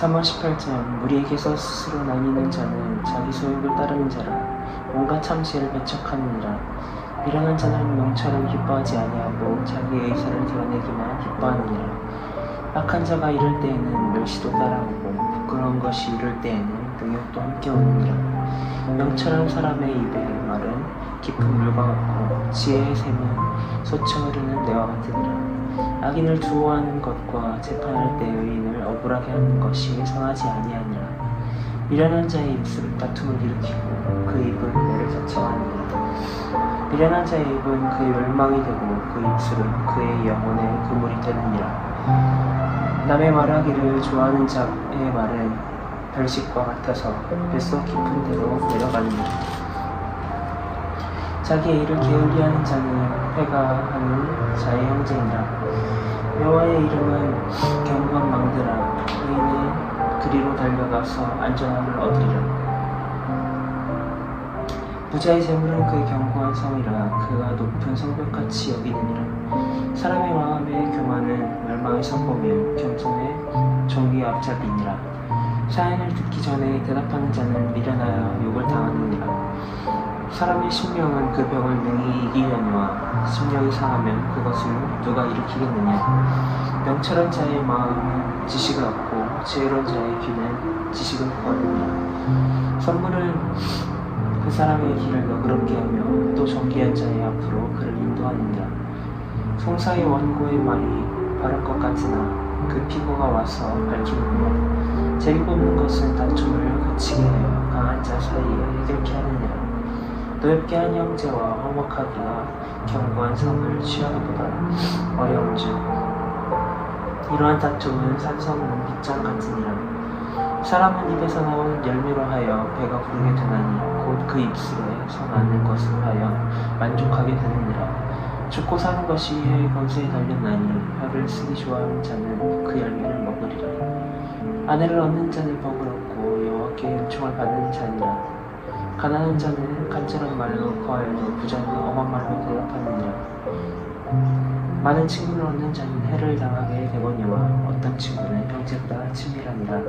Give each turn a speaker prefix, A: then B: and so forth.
A: 3월 18절 무리에게서 스스로 나뉘는 자는 자기 소욕을 따르는 자라. 온갖 참시를 배척하느니라. 미련한 자는 명처럼 기뻐하지 아니하고 자기의 의사를 드러내기만 기뻐하느니라. 악한 자가 이럴 때에는 멸시도 따라오고 부끄러운 것이 이럴 때에는 능욕도 함께 오느니라. 명철한 사람의 입에 말은 깊은 물과 같고 지혜의 샘은 솟아 흐르는 내와 같으니라 악인을 두어하는 것과 재판할 때 의인을 억울하게 하는 것이 선하지 아니하니라. 미련한 자의 입술은 다툼을 일으키고 그 입은 매를 자청하느니라 미련한 자의 입은 그의 멸망이 되고 그 입술은 그의 영혼의 그물이 되느니라. 남의 말하기를 좋아하는 자의 말은 별식과 같아서 뱃속 깊은 데로 내려가느니라 자기의 일을 게을리하는 자는 회가 하는 자의 형제니라 여호와의 이름은 경건 망대라. 의인은 그리로 달려가서 안전함을 얻으리라. 부자의 재물은 그의 견고한 성이라 그가 높은 성벽같이 여기느니라. 사람의 마음의 교만은 멸망의 선보며 겸손의 정의의 앞잡이니라. 사연을 듣기 전에 대답하는 자는 미련하여 욕을 당하느니라 사람의 신명은 그 병을 능히 이기려니와 심령이 상하면 그것을 누가 일으키겠느냐? 명철한 자의 마음은 지식을 얻고 지혜로운 자의 귀는 지식을 구하느니라. 선물은 그 사람의 길을 너그럽게 하며 또 정기한 자의 앞으로 그를 인도하느니라. 송사의 원고의 말이 바른 것 같으나 그 피고가 와서 밝히느니라 제비 뽑는 것은 다툼을 그치게 하여 강한 자 사이에 해결케 하느니 라 노엽게 한 형제와 화목하기가 견고한 성을 취하기보다 어려운즉 이러한 다툼은 산성은 빗장 같으니라. 사람은 입에서 나오는 열매로 하여 배가 부르게 되나니 곧 그 입술에 선하는 것을 하여 만족하게 되느니라. 죽고 사는 것이 혀의 건수에 달렸나니 혀를 쓰기 좋아하는 자는 그 열매를 먹으리라. 아내를 얻는 자는 복을 얻고 여호와께 은총을 받는 자니라 가난한 자는 간절한 말로 거하여도 부자는 엄한 말로 대답하느니라. 많은 친구를 얻는 자는 해를 당하게 되거니와 어떤 친구는 형제보다 친밀하니라